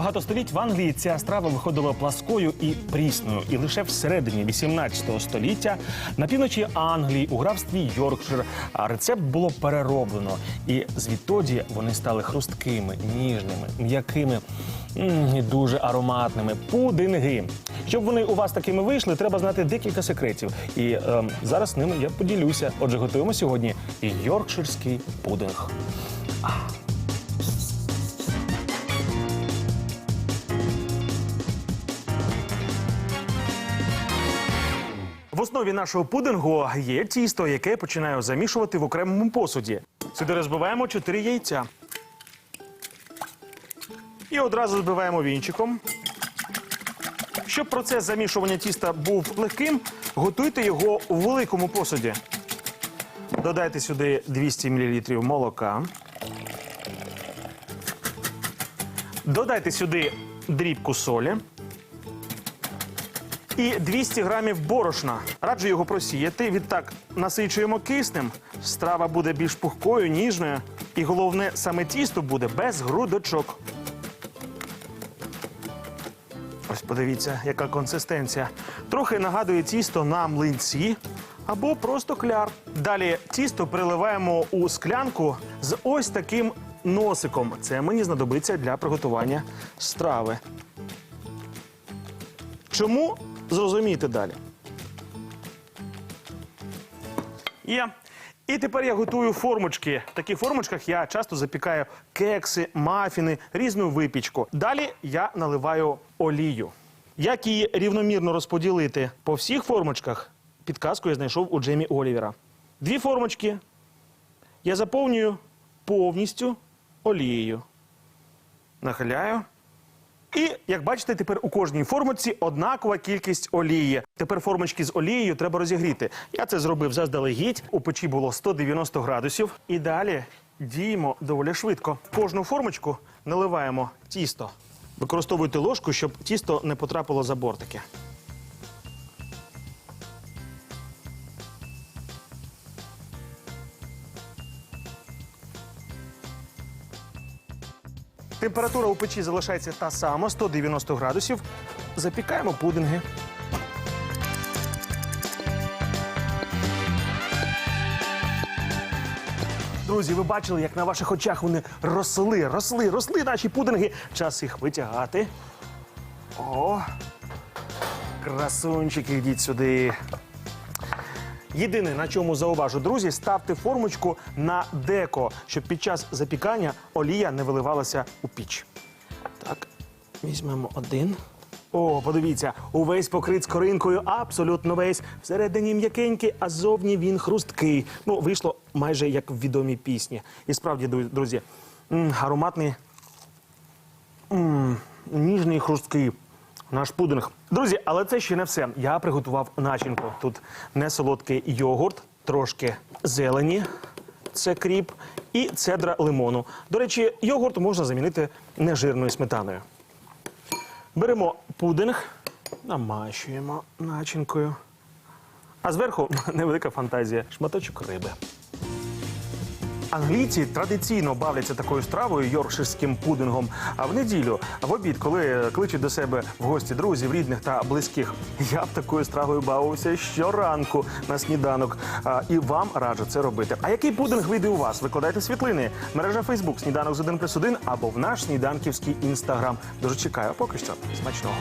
Багато століть в Англії ця страва виходила пласкою і прісною. І лише всередині 18 століття на півночі Англії у графстві Йоркшир рецепт було перероблено. І звідтоді вони стали хрусткими, ніжними, м'якими дуже ароматними. Пудинги. Щоб вони у вас такими вийшли, треба знати декілька секретів. І ем, зараз ними я поділюся. Отже, готуємо сьогодні йоркширський пудинг. В основі нашого пудингу є тісто, яке починаю замішувати в окремому посуді. Сюди розбиваємо 4 яйця. І одразу збиваємо вінчиком. Щоб процес замішування тіста був легким, готуйте його у великому посуді. Додайте сюди 200 мл молока. Додайте сюди дрібку солі і 200 грамів борошна. Раджу його просіяти. Відтак насичуємо киснем. Страва буде більш пухкою, ніжною. І головне, саме тісто буде без грудочок. Ось подивіться, яка консистенція. Трохи нагадує тісто на млинці або просто кляр. Далі тісто приливаємо у склянку з ось таким носиком. Це мені знадобиться для приготування страви. Чому зрозумієте далі? Є. І тепер я готую формочки. В таких формочках я часто запікаю кекси, мафіни, різну випічку. Далі я наливаю олію. Як її рівномірно розподілити по всіх формочках, підказку я знайшов у Джемі Олівера. Дві формочки я заповнюю повністю олією. Нахиляю. І як бачите, тепер у кожній формочці однакова кількість олії. Тепер формочки з олією треба розігріти. Я це зробив заздалегідь. У печі було 190 градусів. І далі діємо доволі швидко. В кожну формочку наливаємо тісто. Використовуйте ложку, щоб тісто не потрапило за бортики. Температура у печі залишається та сама 190 градусів. Запікаємо пудинги. Друзі, ви бачили, як на ваших очах вони росли, росли, росли наші пудинги. Час їх витягати. О! Красунчики, йдіть сюди. Єдине, на чому зауважу, друзі, ставте формочку на деко, щоб під час запікання олія не виливалася у піч. Так, візьмемо один. О, подивіться, увесь покрит скоринкою, абсолютно весь. Всередині м'якенький, а зовні він хрусткий. Ну, вийшло майже як в відомій пісні. І справді, друзі, м, ароматний, м, ніжний хрусткий. Наш пудинг. Друзі, але це ще не все. Я приготував начинку. Тут не солодкий йогурт, трошки зелені, це кріп, і цедра лимону. До речі, йогурт можна замінити нежирною сметаною. Беремо пудинг, намащуємо начинкою. А зверху невелика фантазія шматочок риби. Англійці традиційно бавляться такою стравою йоркширським пудингом. А в неділю, в обід, коли кличуть до себе в гості друзів, рідних та близьких, я б такою стравою бавився щоранку на сніданок. І вам раджу це робити. А який пудинг вийде у вас? Викладайте світлини. Мережа Фейсбук сніданок з 1 плюс 1 або в наш сніданківський інстаграм. Дуже чекаю. Поки що смачного.